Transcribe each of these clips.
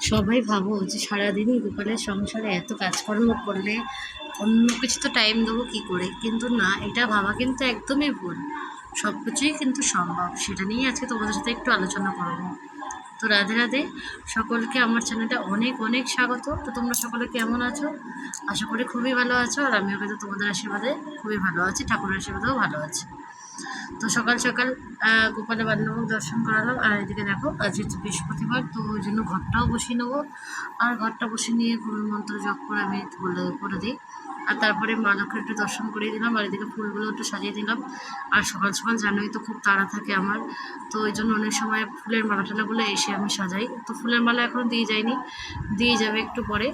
সবাই ভাবো যে সারাদিনই গোপালের সংসারে এত কাজকর্ম করলে অন্য কিছু তো টাইম দেবো কী করে? কিন্তু না, এটা ভাবা কিন্তু একদমই ভুল। সব কিছুই কিন্তু সম্ভব। সেটা নিয়ে আজকে তোমাদের সাথে একটু আলোচনা করব। তো রাধে রাধে, সকলকে আমার চ্যানেলটা অনেক অনেক স্বাগত। তো তোমরা সকলে কেমন আছো? আশা করি খুবই ভালো আছো। আর আমিও কিন্তু তোমাদের আশীর্বাদে খুবই ভালো আছি, ঠাকুরের আশীর্বাদেও ভালো আছি। তো সকাল সকাল গোপালের বান্নভোগ দর্শন করালাম। আর এদিকে দেখো, আজ হচ্ছে বৃহস্পতিবার, তো ওই জন্য ঘরটাও বসিয়ে নেব। আর ঘরটা বসিয়ে নিয়ে গুরুর মন্ত্র জপ করে আমি বলে করে দিই। আর তারপরে মা লক্ষ্মীর একটু দর্শন করিয়ে দিলাম, আর এদিকে ফুলগুলো একটু সাজিয়ে দিলাম। আর সকাল সকাল জানোই তো খুব তাড়া থাকে আমার, তো ওই জন্য অনেক সময় ফুলের মালা টালাগুলো এসে আমি সাজাই। তো ফুলের মালা এখনও দিয়ে যাইনি দিয়ে যাবে একটু পরে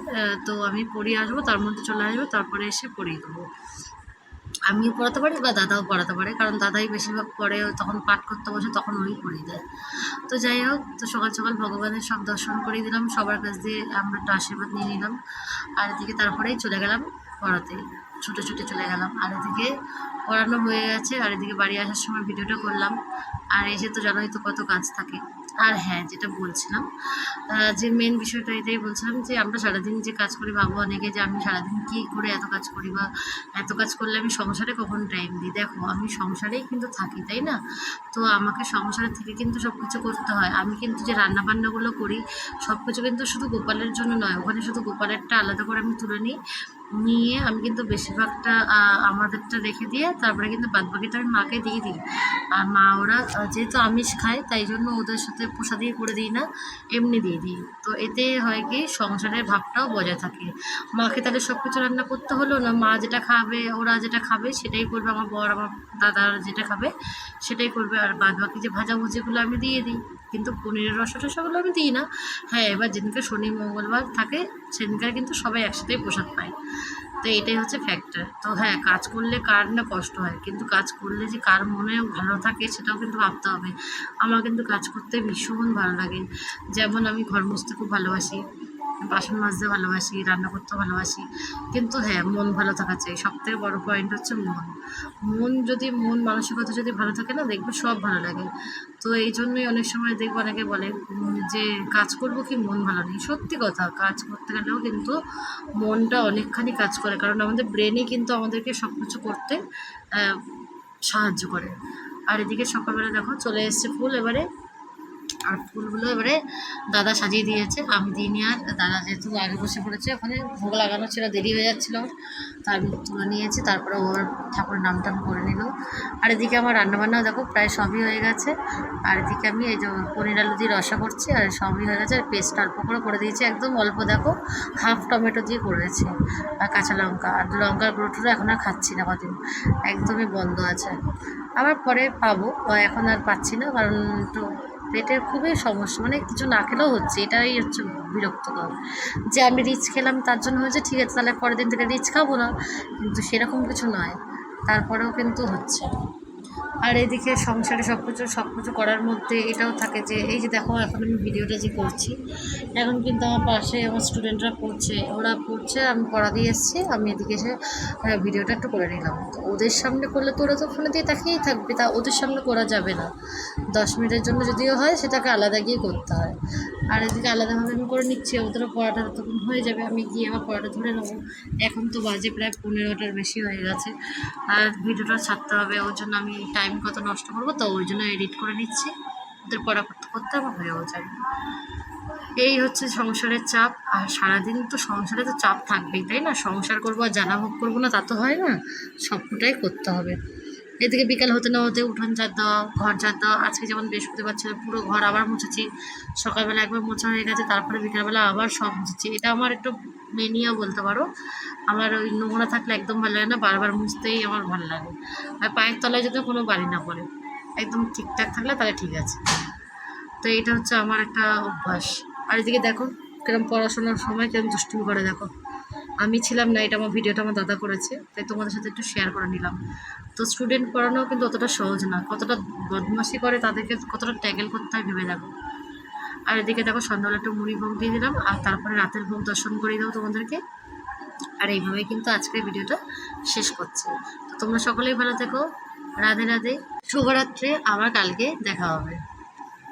তো আমি পরিয়ে আসব, তার মধ্যে চলে আসব, তারপরে এসে পরিয়ে দেবো। আমিও পড়াতে পারি বা দাদাও পড়াতে পারে, কারণ দাদাই বেশিরভাগ পড়ে, তখন পাঠ করতে বসে তখন ওই পড়িয়ে দেয় তো যাই হোক, তো সকাল সকাল ভগবানের সব দর্শন করিয়ে দিলাম, সবার কাছ দিয়ে আমরা একটু আশীর্বাদ নিয়ে নিলাম। আর এদিকে তারপরেই চলে গেলাম পড়াতে, ছুটে ছুটে চলে গেলাম। আর এদিকে পড়ানো হয়ে গেছে, আর এদিকে বাড়ি আসার সময় ভিডিওটা করলাম। আর এসে তো জানোই তো কত কাজ থাকে। আর হ্যাঁ যেটা বলছিলাম যে মেন বিষয়টা এটাই বলছিলাম যে আমরা সারাদিন যে কাজ করি, ভাবো অনেকে যে আমি সারাদিন কী করে এত কাজ করি বা এত কাজ করলে আমি সংসারে কখন টাইম দিই? দেখো, আমি সংসারেই কিন্তু থাকি, তাই না? তো আমাকে সংসারের থেকে কিন্তু সব কিছু করতে হয়। আমি কিন্তু যে রান্না বান্নাগুলো করি সব কিছু কিন্তু শুধু গোপালের জন্য নয়, ওখানে শুধু গোপালেরটা আলাদা করে আমি তুলে নিই। নিয়ে আমি কিন্তু বেশিরভাগটা আমাদেরটা রেখে দিয়ে তারপরে কিন্তু বাদ বাকিটা আমি মাকে দিয়ে দিই। আর মা ওরা যেহেতু আমিষ খায়, তাই জন্য ওদের সাথে প্রসাদই করে দিই না, এমনি দিয়ে দিই। তো এতে হয় কি, সংসারের ভাবটাও বজায় থাকে। মাকে তাহলে সব কিছু রান্না করতে হলো না? মা যেটা খাবে, ওরা যেটা খাবে, সেটাই করবে, আমার বর, আমার দাদার যেটা খাবে, সেটাই করবে। আর বাদ বাকি যে ভাজাভুজিগুলো আমি দিয়ে দিই। কিন্তু পনিরের রসা টসাগুলো আমি দিই না। হ্যাঁ এবার যেদিনকে শনি, মঙ্গলবার থাকে, সেদিনকার কিন্তু সবাই একসাথেই প্রসাদ পায়। তো এটাই হচ্ছে ফ্যাক্টর তো হ্যাঁ কাজ করলে কার না কষ্ট হয়, কিন্তু কাজ করলে যে কার মনে ভালো থাকে সেটাও কিন্তু ভাবতে হবে। আমার কিন্তু কাজ করতে ভীষণ ভালো লাগে। যেমন আমি ঘর মুছতে খুব ভালোবাসি। বাসন মাজতে ভালোবাসি, রান্না করতে ভালোবাসি। কিন্তু হ্যাঁ মন ভালো থাকা চাই। সব থেকে বড়ো পয়েন্ট হচ্ছে মন। মন যদি, মন মানসিকতা যদি ভালো থাকে না, দেখবে সব ভালো লাগে। তো এই জন্যই অনেক সময় দেখব অনেকে বলে যে কাজ করব কি মন ভালো নেই? সত্যি কথা, কাজ করতে গেলেও কিন্তু মনটা অনেকখানি কাজ করে। কারণ আমাদের ব্রেনই কিন্তু আমাদেরকে সব কিছু করতে সাহায্য করে। আর এদিকে সকালবেলা দেখো, চলে এসছে ফুল, এবারে আর ফুলগুলো এবারে দাদা সাজিয়ে দিয়েছে, আমি দিইনি আর, দাদা যেহেতু আগে বসে পড়েছে, ওখানে ভোগ লাগানো ছিল, দেরি হয়ে যাচ্ছিল তা আমি তুলে নিয়েছি, তারপরে ওর ঠাকুরের নাম টাম করে নিল। আর এদিকে আমার রান্নাবান্নাও দেখো প্রায় সবই হয়ে গেছে, আর এদিকে আমি এই যে পনির আলু দিয়ে রসা করছি, আর সবই হয়ে গেছে, আর পেস্ট অল্প করে করে দিয়েছি, একদম অল্প দেখো, হাফ টমেটো দিয়ে করেছি, আর কাঁচা লঙ্কা, আর লঙ্কার গুঁড়োটুরো এখন আর খাচ্ছি না কদিন, একদমই বন্ধ আছে। আবার পরে পাবো এখন আর পাচ্ছি না, কারণ একটু পেটের খুবই সমস্যা। মানে কিছু না খেলেও হচ্ছে, এটাই হচ্ছে বিরক্তকর। যে আমি রিচ খেলাম, তার জন্য হয়েছে, ঠিক আছে, তাহলে পরের দিন থেকে রিচ খাব না। কিন্তু সেরকম কিছু নয়। তারপরেও কিন্তু হচ্ছে। আর এদিকে সংসারে সব কিছু সব কিছু করার মধ্যে এটাও থাকে যে, এই যে দেখো, এখন আমি ভিডিওটা যে করছি, এখন কিন্তু আমার পাশে আমার স্টুডেন্টরা পড়ছে, ওরা পড়ছে, আমি পড়া দিয়ে এসেছি, আমি এদিকে এসে ভিডিওটা একটু করে নিলাম। তো ওদের সামনে করলে তো ওরা তো ফোনে দিয়ে তাকিয়েই থাকবে, তা ওদের সামনে করা যাবে না। দশ মিনিটের জন্য যদিও হয়, সেটাকে আলাদা গিয়ে করতে হয়। আর এদিকে আলাদাভাবে আমি করে নিচ্ছি ওদের পড়াটা তখন হয়ে যাবে, আমি গিয়ে আমার পড়াটা ধরে নেব। এখন তো বাজে প্রায় পনেরোটার বেশি হয়ে গেছে, আর ভিডিওটা ছাড়তে হবে, ওর জন্য আমি টাইম কত নষ্ট করব তো ওই জন্য এডিট করে নিচ্ছি। ওদের পড়া করতে করতে আমার হয়েও যাবে। এই হচ্ছে সংসারের চাপ, আর সারাদিন তো সংসারে তো চাপ থাকবেই, তাই না? সংসার করব আর জ্বালা ভোগ করব না, তা তো হয় না, সবটাই করতে হবে। এদিকে বিকাল হতে না হতে উঠোন ঝাড় দেওয়া ঘর ঝাড় দেওয়া আজকে যেমন বৃহস্পতিবার ছিল, পুরো ঘর আবার মুছেছি। সকালবেলা একবার মোছা হয়ে গেছে, তারপরে বিকালবেলা আবার সব মুছেছি। এটা আমার একটু মেনিয়া বলতে পারো। আমার ওই নোংরা থাকলে একদম ভালো লাগে না, বারবার মুছতেই আমার ভালো লাগে। আর পায়ের তলায় যদি কোনো বাড়ি না পড়ে, একদম ঠিকঠাক থাকলে তাহলে ঠিক আছে। তো এটা হচ্ছে আমার একটা অভ্যাস। আর এদিকে দেখো, কিরম পড়াশোনার সময় কিরম দুষ্টুমি করে দেখো। আমি ছিলাম না, এটা আমার ভিডিওটা আমার দাদা করেছে, তাই তোমাদের সাথে একটু শেয়ার করে নিলাম। তো স্টুডেন্ট পড়ানো কিন্তু অতটা সহজ না, কতটা বদমাশি করে তাদেরকে কতটা ট্যাকেল করতে হয় ভেবে দেখো। আর এদিকে দেখো সন্ধ্যাবেলা একটু মুড়ি ভোগ দিয়ে দিলাম, আর তারপরে রাতের ভোগ দর্শন করিয়ে দাও তোমাদেরকে। আর এইভাবেই কিন্তু আজকের ভিডিওটা শেষ করছে। তো তোমরা সকলেই ভালো থেকো, রাধে রাধে, শুভরাত্রে, আবার কালকে দেখা হবে।